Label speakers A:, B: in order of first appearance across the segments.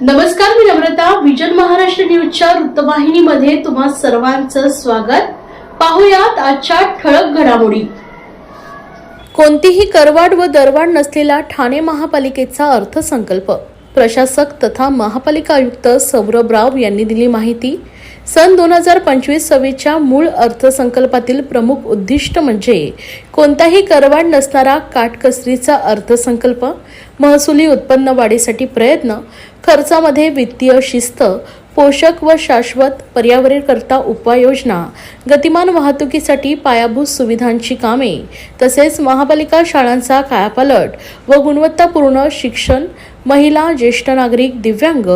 A: नमस्कार मी नम्रता. विजन महाराष्ट्र न्यूजच्या वृत्तवाहिनीमध्ये तुम्हा सर्वांचं स्वागत. पाहुयात आजच्या ठळक घडामोडी. कोणतीही करवाढ व दरवाढ नसलेला ठाणे महापालिकेचा अर्थसंकल्प. प्रशासक तथा महापालिका आयुक्त सौरभ राव यांनी दिली माहिती. सन दोन हजार पंचवीस सव्वीसच्या मूळ अर्थसंकल्पातील प्रमुख उद्दिष्ट म्हणजे कोणताही करवाढ नसणारा काटकसरीचा अर्थसंकल्प. महसुली उत्पन्न वाढीसाठी प्रयत्न खर्चामध्ये वित्तीय शिस्त पोषक व शाश्वत पर्यावरणकरता उपाययोजना गतिमान वाहतुकीसाठी पायाभूत सुविधांची कामे तसेच महापालिका शाळांचा कायापालट व गुणवत्तापूर्ण शिक्षण महिला ज्येष्ठ नागरिक दिव्यांग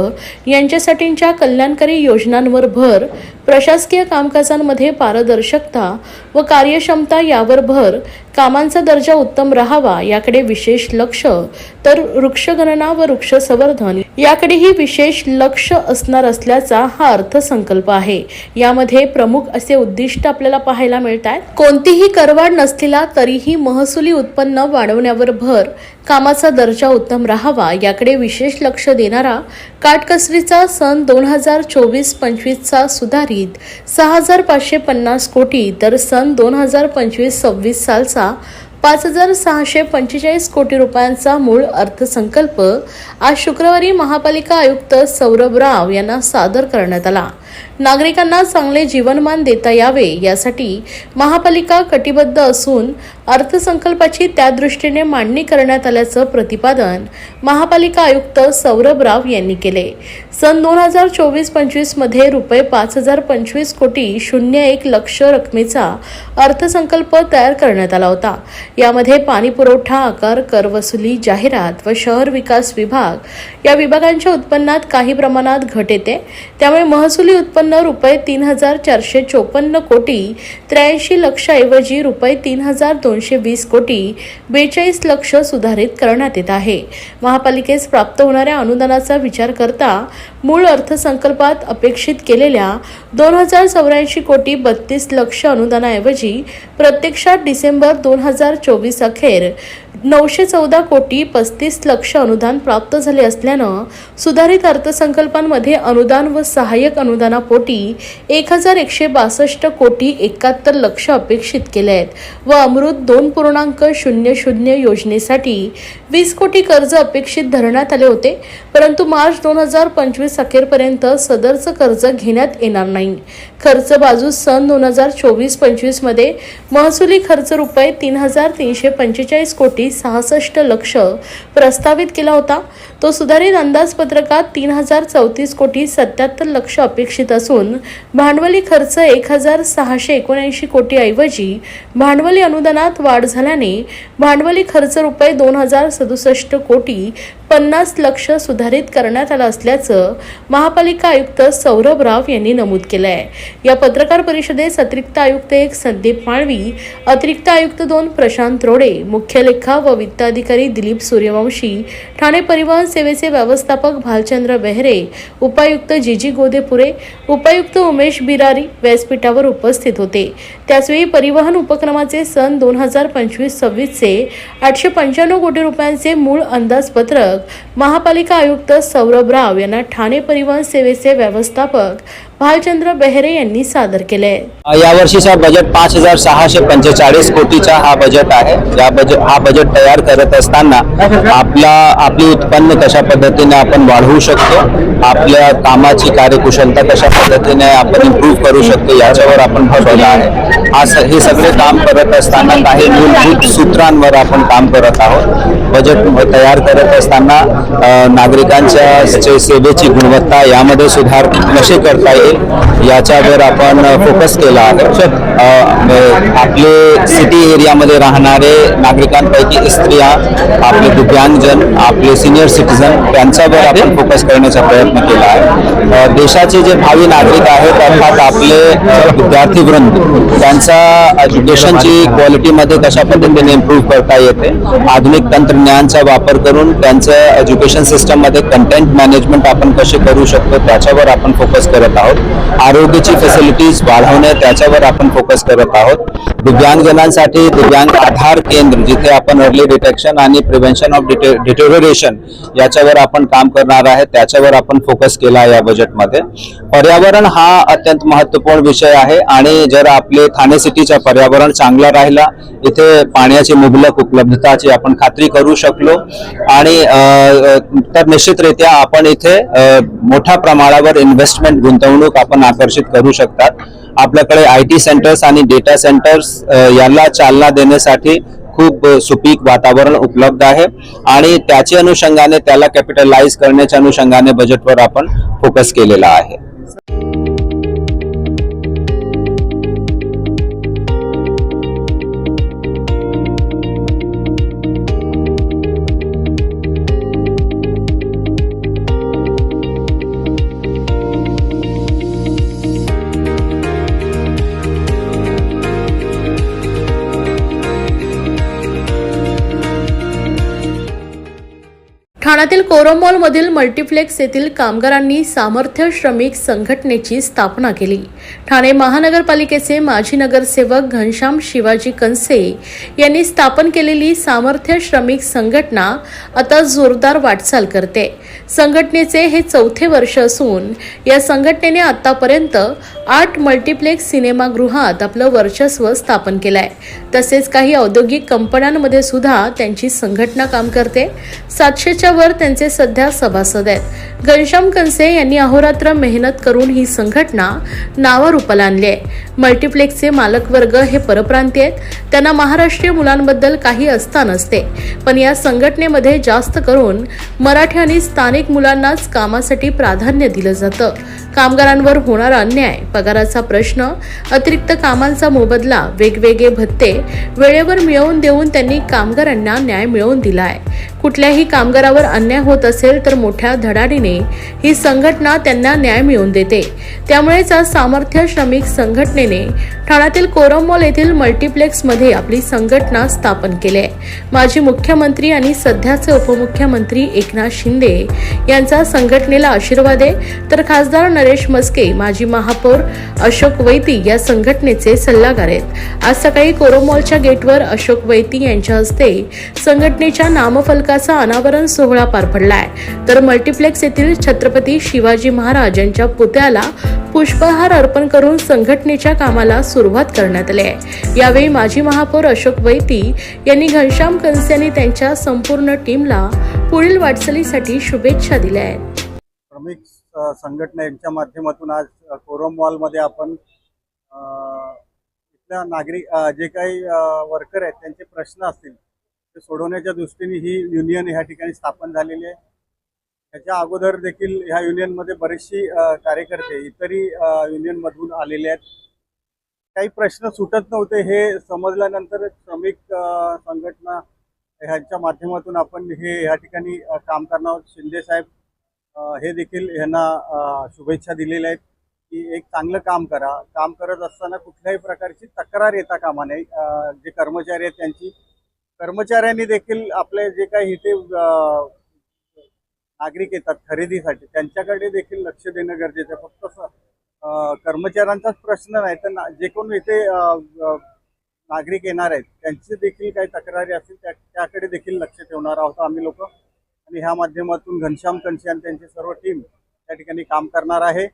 A: यांच्यासाठींच्या कल्याणकारी योजनांवर भर प्रशासकीय कामकाजांमध्ये पारदर्शकता व कार्यक्षमता यावर भर कामांचा दर्जा उत्तम राहावा याकडे विशेष लक्ष तर वृक्षगणना व वृक्ष संवर्धन याकडेही विशेष लक्ष असणार असल्याचा हा अर्थसंकल्प आहे. यामध्ये प्रमुख असे उद्दिष्ट आपल्याला पाहायला मिळत आहेत कोणतीही करवाढ नसलेला तरीही महसुली उत्पन्न वाढवण्यावर भर कामाचा दर्जा उत्तम राहावा याकडे विशेष लक्ष देणारा काटकसरीचा सन दोन हजार चोवीस पंचवीसचा सुधारित सहा हजार पाचशे पन्नास कोटी तर सन दोन हजार पंचवीस सव्वीस सालचा पाच हजार सहाशे पंचेचाळीस कोटी रुपयांचा मूळ अर्थसंकल्प आज शुक्रवारी महापालिका आयुक्त सौरभ राव यांना सादर करण्यात आला. नागरिकांना चांगले जीवनमान देता यावे यासाठी महापालिका कटिबद्ध असून अर्थसंकल्पाची त्या दृष्टीने मांडणी करण्यात आल्याचं प्रतिपादन महापालिका आयुक्त सौरभ राव यांनी केले. सन दोन हजार चोवीस पंचवीसमध्ये रुपये पाच हजार पंचवीस कोटी शून्य एक लक्ष रकमेचा अर्थसंकल्प तयार करण्यात आला होता. यामध्ये पाणी पुरवठा आकार कर वसुली जाहिरात व शहर विकास विभाग या विभागांच्या उत्पन्नात काही प्रमाणात घट येते. त्यामुळे महसुली उत्पन्न रुपये तीन हजार चारशे चोपन्न कोटी त्र्याऐंशी लक्षऐवजी रुपये तीन हजार दोनशे वीस कोटी बेचाळीस लक्ष सुधारित करण्यात येत आहे. महापालिकेस प्राप्त होणाऱ्या अनुदानाचा विचार करता मूळ अर्थसंकल्पात अपेक्षित केलेल्या दोन हजार चौऱ्याऐंशी कोटी बत्तीस लक्ष अनुदानाऐवजी प्रत्यक्षात डिसेंबर दोन हजार चोवीस अखेर नऊशे चौदा कोटी पस्तीस लक्ष अनुदान प्राप्त झाले असल्यानं सुधारित अर्थसंकल्पांमध्ये अनुदान व सहाय्यक अनुदानापोटी एक हजार एकशे बासष्ट कोटी एकाहत्तर लक्ष अपेक्षित केले आहेत व अमृत दोन पूर्णांक शून्य शून्य योजनेसाठी वीस कोटी कर्ज अपेक्षित धरण्यात आले होते परंतु मार्च दोन हजार पंचवीस अखेरपर्यंत सदरचं कर्ज घेण्यात येणार नाही. खर्च बाजू सन दोन हजार चोवीस पंचवीसमध्ये महसुली खर्च रुपये तीन हजार तीनशे पंचेचाळीस कोटी सहासष्ट लक्ष प्रस्तावित केला होता. तो सुधारित अंदाजपत्रकात तीन हजार चौतीस कोटी सत्याहत्तर लक्ष अपेक्षित असून भांडवली खर्च एक हजार सहाशे एकोणऐंशी कोटी ऐवजी भांडवली अनुदानात वाढ झाल्याने भांडवली खर्च रुपये दोन हजार सदुसष्ट कोटी पन्नास लक्ष सुधारित करण्यात आलं असल्याचं महापालिका आयुक्त सौरभ राव यांनी नमूद केलं आहे या पत्रकार परिषदेत अतिरिक्त आयुक्त एक संदीप माळवी अतिरिक्त आयुक्त दोन प्रशांत रोडे मुख्य लेखा व वित्ताधिकारी दिलीप सूर्यवंशी ठाणे परिवहन सेवेचे व्यवस्थापक भालचंद्र बेहरे उपायुक्त जीजी गोदेपुरे उपायुक्त उमेश बिरारी व्यासपीठावर उपस्थित होते. त्याचवेळी परिवहन उपक्रमाचे सन दोन हजार पंचवीस सव्वीसचे आठशे पंच्याण्णव कोटी रुपयांचे मूळ अंदाजपत्रक महापालिका आयुक्त सौरभ राव यांना ठाणे परिवहन सेवेचे व्यवस्थापक भालचंद्र बेहरे यांनी सादर केले
B: या वर्षीचा बजेट पाच हजार सहाशे पंचेचाळीस कोटीचा हा बजेट आहे. या बजेट हा बजेट तयार करत असताना आपला आपली उत्पन्न कशा पद्धतीने आपण वाढवू शकतो आपल्या कामाची कार्यकुशलता कशा पद्धतीने आपण इम्प्रूव्ह करू शकतो याच्यावर आपण भर आहे. हा हे सगळे काम करत असताना काही मूलभूत सूत्रांवर आपण काम करत आहोत. बजेट तयार करत असताना नागरिकांच्या जे सेवेची गुणवत्ता यामध्ये सुधार कसे करता येईल याच्यावर आपण फोकस केला. आपले सिटी एरियामध्ये राहणारे नागरिकांपैकी स्त्रिया आपले दिव्यांगजन आपले सिनियर सिटीजन त्यांच्यावर आपण फोकस करण्याचा प्रयत्न केला आहे. देशाचे जे भावी नागरिक आहेत अर्थात आपले विद्यार्थी वृंद त्यांचा एज्युकेशनची क्वालिटीमध्ये कशा पद्धतीने इम्प्रूव्ह करता येते? आधुनिक तंत्रज्ञानचा वापर करून त्यांचं एज्युकेशन सिस्टममध्ये कंटेंट मॅनेजमेंट आपण कसे करू शकतो त्याच्यावर आपण फोकस करत आहोत. आरोग्याची फॅसिलिटीज वाढवणे त्याच्यावर आपण फोकस करत आहोत. दिव्यांगजनांसाठी दिव्यांग आधार केंद्र जिथे आपण अर्ली डिटेक्शन आणि प्रिव्हेन्शन ऑफ डिटेरिओरेशन याच्यावर आपण काम करणार आहे त्याच्यावर आपण फोकस केला या बजेटमध्ये पर्यावरण हा अत्यंत महत्त्वपूर्ण विषय आहे आणि जर आपले ठाणे सिटीचा पर्यावरण चांगला राहिला इथे पाण्याची मुबलक उपलब्धताची आपण खात्री करू शकलो आणि तर निश्चितरित्या आपण इथे मोठ्या प्रमाणावर इन्व्हेस्टमेंट गुंतवणूक आपण आकर्षित करू शकतात. आपल्याकडे आय टी सेंटर्स आणि डेटा सेंटर्स याला चालना देण्यासाठी खूप सुपीक वातावरण उपलब्ध आहे. आणि त्याच्या अनुषंगाने त्याला कॅपिटलाइज करण्याच्या अनुषंगाने बजेटवर आपण फोकस केलेला आहे.
A: ठाण्यातील कोरमॉलमधील मल्टिप्लेक्स मल्टीप्लेक्स येथील कामगारांनी सामर्थ्य श्रमिक संघटनेची स्थापना केली. ठाणे महानगरपालिकेचे माजी नगरसेवक घनश्याम शिवाजी कंसे यांनी स्थापन केलेली सामर्थ्य श्रमिक संघटना आता जोरदार वाटचाल करते. संघटनेचे हे चौथे वर्ष असून या संघटनेने आतापर्यंत आठ मल्टीप्लेक्स सिनेमागृहात आपलं वर्चस्व स्थापन केलं आहे तसेच काही औद्योगिक कंपन्यांमध्ये सुद्धा त्यांची संघटना काम करते. सातशेच्या वर त्यांचे सध्या सभासद आहेत. घनश्याम कंसे यांनी अहोरात्र मेहनत करून ही संघटना नावारूपाला आणली आहे मल्टिप्लेक्सचे मालक वर्ग हे परप्रांतीय आहेत. त्यांना महाराष्ट्रीय मुलांबद्दल काही असता नसते. पण या संघटनेमध्ये जास्त करून मराठी आणि स्थानिक मुलांनाच कामासाठी प्राधान्य दिलं जातं. कामगारांवर होणारा अन्याय पगाराचा प्रश्न अतिरिक्त कामांचा मोबदला वेगवेगळे भत्ते वेळेवर मिळवून देऊन त्यांनी कामगारांना न्याय मिळवून दिला आहे कुठल्याही कामगारावर अन्याय होत असेल तर मोठ्या धडाडीने ही संघटना त्यांना न्याय मिळवून देते. त्यामुळेच आज सामर्थ्य श्रमिक संघटनेने ठाण्यातील कोरममॉल येथील मल्टीप्लेक्समध्ये आपली संघटना स्थापन केली आहे. माजी मुख्यमंत्री आणि सध्याचे उपमुख्यमंत्री एकनाथ शिंदे यांचा संघटनेला आशीर्वाद आहे. तर खासदार नरेश मस्के माजी महापौर अशोक वैती या संघटनेचे सल्लागार आहेत. आज सकाळी कोरोमॉलच्या गेटवर अशोक वैती यांच्या हस्ते संघटनेच्या नामफलकाचा अनावरण सोहळा पार पडलाय. तर मल्टीप्लेक्स येथील छत्रपती शिवाजी महाराज यांच्या पुतळ्याला पुष्पहार अर्पण करून संघटनेच्या कामाला सुरुवात करण्यात आली आहे. यावेळी माजी महापौर अशोक वैती यांनी घनश्याम कंस यांनी त्यांच्या संपूर्ण टीमला पुढील वाटचालीसाठी शुभेच्छा दिल्या आहेत.
C: श्रमिक संघटना यांच्या माध्यमातून आज कोरम मॉलमध्ये आपण इथल्या नागरिक जे काही वर्कर आहेत त्यांचे प्रश्न असतील ते सोडवण्याच्या दृष्टीने ही युनियन ह्या ठिकाणी स्थापन झालेली आहे. त्याच्या अगोदर देखील ह्या युनियनमध्ये बरेचशी कार्यकर्ते इतरही युनियनमधून आलेले आहेत. काही प्रश्न सुटत नव्हते हे समजल्यानंतर श्रमिक संघटना ह्यांच्या माध्यमातून आपण हे ह्या ठिकाणी काम करणार आहोत. शिंदे साहेब हे देखील यांना शुभेच्छा दिलेल्या आहेत की एक चांगलं काम करा. काम करत असताना कुठल्याही प्रकारची तक्रार येता कामा नये. जे कर्मचारी आहेत त्यांची कर्मचाऱ्यांनी देखील आपले जे काही इथे नागरिक येतात खरेदीसाठी त्यांच्याकडे देखील लक्ष देणं गरजेचं आहे. फक्त कर्मचाऱ्यांचाच प्रश्न नाही तर जे कोण इथे नागरिक येणार आहेत त्यांची देखील काही तक्रारी असतील त्या त्याकडे देखील लक्ष ठेवणार आहोत आम्ही लोक. आणि ह्या माध्यमातून घनश्याम कनसे आणि त्यांची सर्व टीम त्या ठिकाणी काम करणार आहे.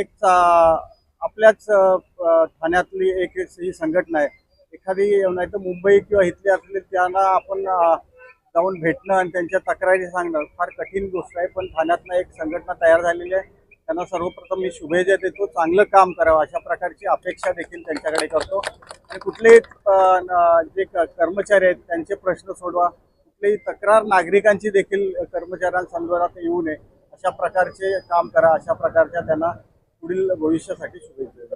C: एक चा- आपल्याच ठाण्यातली एक ही संघटना आहे एखादी नाही तर मुंबई किंवा इथले असले त्यांना आपण जाऊन भेटणं आणि त्यांच्या तक्रारी सांगणं फार कठीण गोष्ट आहे. पण ठाण्यातनं एक संघटना तयार झालेली आहे. त्यांना सर्वप्रथम मी शुभेच्छा देतो. चांगलं काम करावं. अशा प्रकारची अपेक्षा देखील त्यांच्याकडे करतो. आणि कुठलेही जे क- कर्मचारी आहेत त्यांचे प्रश्न सोडवा. कुठलीही तक्रार नागरिकांची देखील कर्मचाऱ्यांसंदर्भात येऊ नये. अशा प्रकारचे काम करा. अशा प्रकारच्या त्यांना पुढील भविष्यासाठी शुभेच्छा देतो.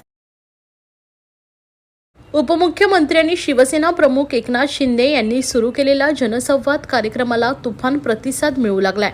A: उपमुख्यमंत्र्यांनी शिवसेना प्रमुख एकनाथ शिंदे यांनी सुरू केलेल्या जनसंवाद कार्यक्रमाला तुफान प्रतिसाद मिळू लागलाय.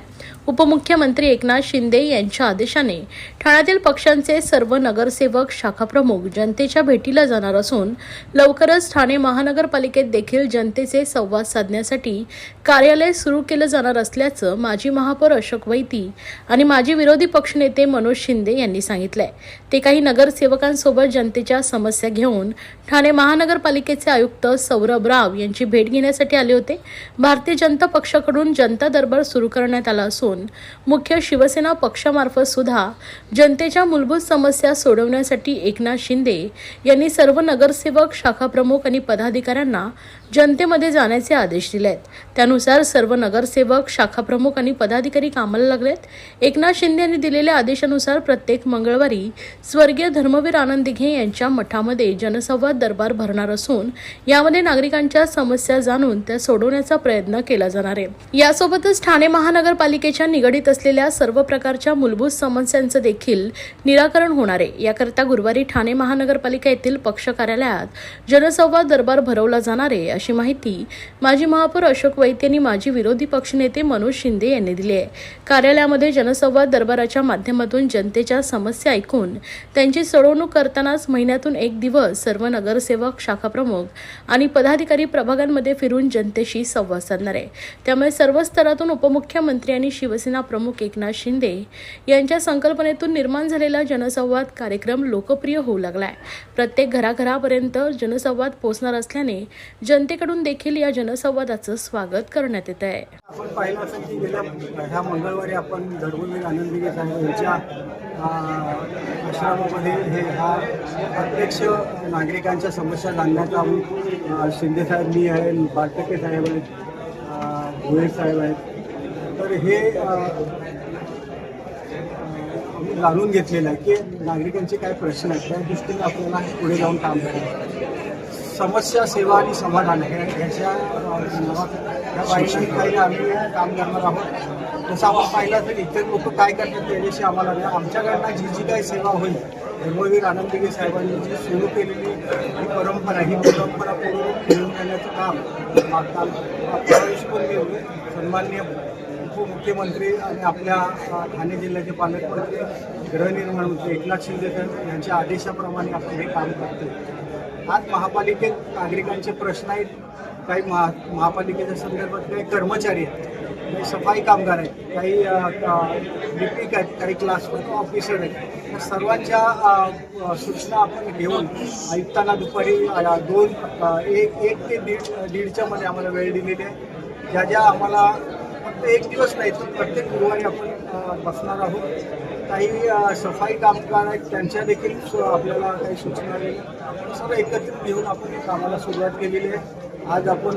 A: उपमुख्यमंत्री एकनाथ शिंदे यांच्या आदेशाने ठाण्यातील पक्षांचे सर्व नगरसेवक शाखाप्रमुख जनतेच्या भेटीला जाणार असून लवकरच ठाणे महानगरपालिकेत देखील जनतेचे संवाद साधण्यासाठी कार्यालय सुरू केलं जाणार असल्याचं माजी महापौर अशोक वैती आणि माजी विरोधी पक्षनेते मनोज शिंदे यांनी सांगितलंय. ते काही नगरसेवकांसोबत जनतेच्या समस्या घेऊन ठाणे महानगरपालिकेचे आयुक्त सौरभ राव यांची भेट घेण्यासाठी आले होते. भारतीय जनता पक्षाकडून जनता दरबार सुरू करण्यात आला असून मुख्य शिवसेना पक्षामार्फत सुद्धा जनतेच्या मूलभूत समस्या सोडवण्यासाठी एकनाथ शिंदे यांनी सर्व नगरसेवक शाखाप्रमुख आणि पदाधिकाऱ्यांना जनतेमध्ये जाण्याचे आदेश दिले आहेत त्यानुसार सर्व नगरसेवक शाखाप्रमुख आणि पदाधिकारी कामाला लागलेत. एकनाथ शिंदे यांनी दिलेल्या आदेशानुसार प्रत्येक मंगळवारी स्वर्गीय धर्मवीर आनंद दिघे यांच्या मठामध्ये जनसंवाद दरबार भरणार असून यामध्ये नागरिकांच्या समस्या जाणून त्या सोडवण्याचा प्रयत्न केला जाणार आहे. यासोबतच ठाणे महानगरपालिकेच्या निगडीत असलेल्या सर्व प्रकारच्या मूलभूत समस्यांचं देखील निराकरण होणार आहे. याकरता गुरुवारी ठाणे महानगरपालिका येथील पक्ष कार्यालयात जनसंवाद दरबार भरवला जाणार आहे अशी माहिती माजी महापौर अशोक वैद्य यांनी माजी विरोधी पक्षनेते मनोज शिंदे यांनी दिली आहे. कार्यालयामध्ये जनसंवाद दरबाराच्या माध्यमातून जनतेच्या समस्या ऐकून त्यांची सोडवणूक करतानाच महिन्यातून एक दिवस सर्व नगर नगरसेवक शाखाप्रमुख आणि पदाधिकारी प्रभागांमध्ये फिरून जनतेशी संवाद साधणार. आहे त्यामुळे सर्व स्तरातून उपमुख्यमंत्री आणि शिवसेना प्रमुख एकनाथ शिंदे यांच्या संकल्पनेतून निर्माण झालेला जनसंवाद कार्यक्रम लोकप्रिय होऊ लागलाय. प्रत्येक घराघरापर्यंत जनसंवाद पोहोचणार असल्याने जनतेकडून देखील या जनसंवादाचं स्वागत करण्यात येत आहे.
C: आपण पाहिलं असेल की गेल्या ह्या मंगळवारी आपण धर्मवीर आनंदगिरी साहेब यांच्या आश्रमामध्ये हे हा प्रत्यक्ष नागरिकांच्या समस्या जाणण्याचा आम्ही शिंदे साहेब मी आहे बाटके साहेब आहेत अं, भोये साहेब आहेत. तर हे आम्ही जाणून घेतलेलं आहे की नागरिकांचे काय प्रश्न आहेत त्या दृष्टीने आपल्याला पुढे जाऊन काम करायचं समस्या सेवा आणि समाधान हे ह्याच्या ह्या काही आम्ही काम करणार आहोत. जसं आपण पाहिलं तर इतर लोक काय करतात त्याच्याशी आम्हाला आमच्याकडनं जी जी काही सेवा होईल धर्मवीर आनंदगिरी साहेबांनी जी सुरू केलेली ही परंपरा ही परंपरा पूर्ण घेऊन जाण्याचं काम आता मागच्या पण सन्माननीय उपमुख्यमंत्री आणि आपल्या ठाणे जिल्ह्याचे पालकमंत्री गृहनिर्माण मंत्री एकनाथ शिंदे यांच्या आदेशाप्रमाणे आपण हे काम करतो आज महापालिकेत नागरिकांचे प्रश्न आहेत काही महा महापालिकेच्या संदर्भात काही कर्मचारी आहेत काही सफाई कामगार आहेत काही लिपिक आहेत काही क्लास ऑफिसर आहेत. सर्वांच्या सूचना आपण घेऊन आयुक्तांना दुपारी दोन एक एक ते दीड दीडच्या मध्ये आम्हाला वेळ दिलेली आहे. ज्या ज्या आम्हाला फक्त एक दिवस नाही तर प्रत्येक गुरुवारी आपण बसणार आहोत. काही सफाई कामगार आहेत त्यांच्या देखील आपल्याला काही सूचना दिल्या आपण सर्व एकत्रित घेऊन आपण कामाला सुरुवात केलेली आहे. आज आपण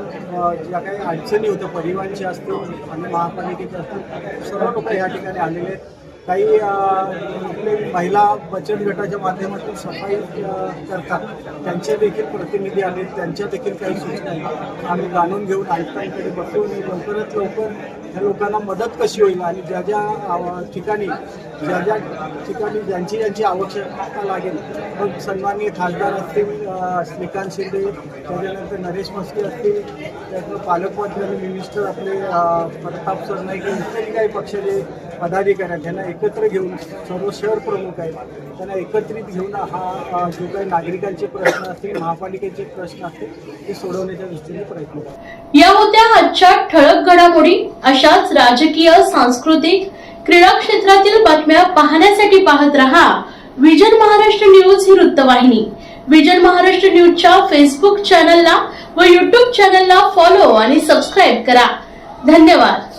C: ज्या काही अडचणी होत्या परिवहनच्या असतील आणि महापालिकेच्या असतील सर्व लोक या ठिकाणी आलेले आहेत. काही आपले महिला बचत गटाच्या माध्यमातून सफाई करतात. त्यांचे देखील प्रतिनिधी आले त्यांच्या देखील काही सूचना आम्ही जाणून घेऊन आयुक्तांकडे बसून लवकरात लवकर ह्या लोकांना मदत कशी होईल आणि ज्या ज्या ठिकाणी ज्या ज्या ठिकाणी ज्यांची ज्यांची आवश्यकता लागेल. मग सन्माननीय खासदार असतील श्रीकांत शिंदे त्याच्यानंतर नरेश मस्के असतील त्यातलं पालकमंत्री आणि मिनिस्टर आपले प्रताप सरनाईक इत्यादी काही पक्षाचे पदाधिकाऱ्यांना त्यांना एकत्र घेऊन सर्व शहर प्रमुख आहेत त्यांना एकत्रित घेऊन हा जो काही नागरिकांचे प्रश्न असतील महापालिकेचे प्रश्न असतील ते सोडवण्याच्या दृष्टीने प्रयत्न करतो
A: या होत्या आजच्या ठळक घडामोडी अशाच राजकीय सांस्कृतिक क्रीडा क्षेत्रातील बातम्या पाहण्यासाठी पाहत रहा विजन महाराष्ट्र न्यूज ही वृत्तवाहिनी. विजन महाराष्ट्र न्यूजच्या फेसबुक चॅनलला व युट्यूब चॅनलला फॉलो आणि सबस्क्राईब करा. धन्यवाद.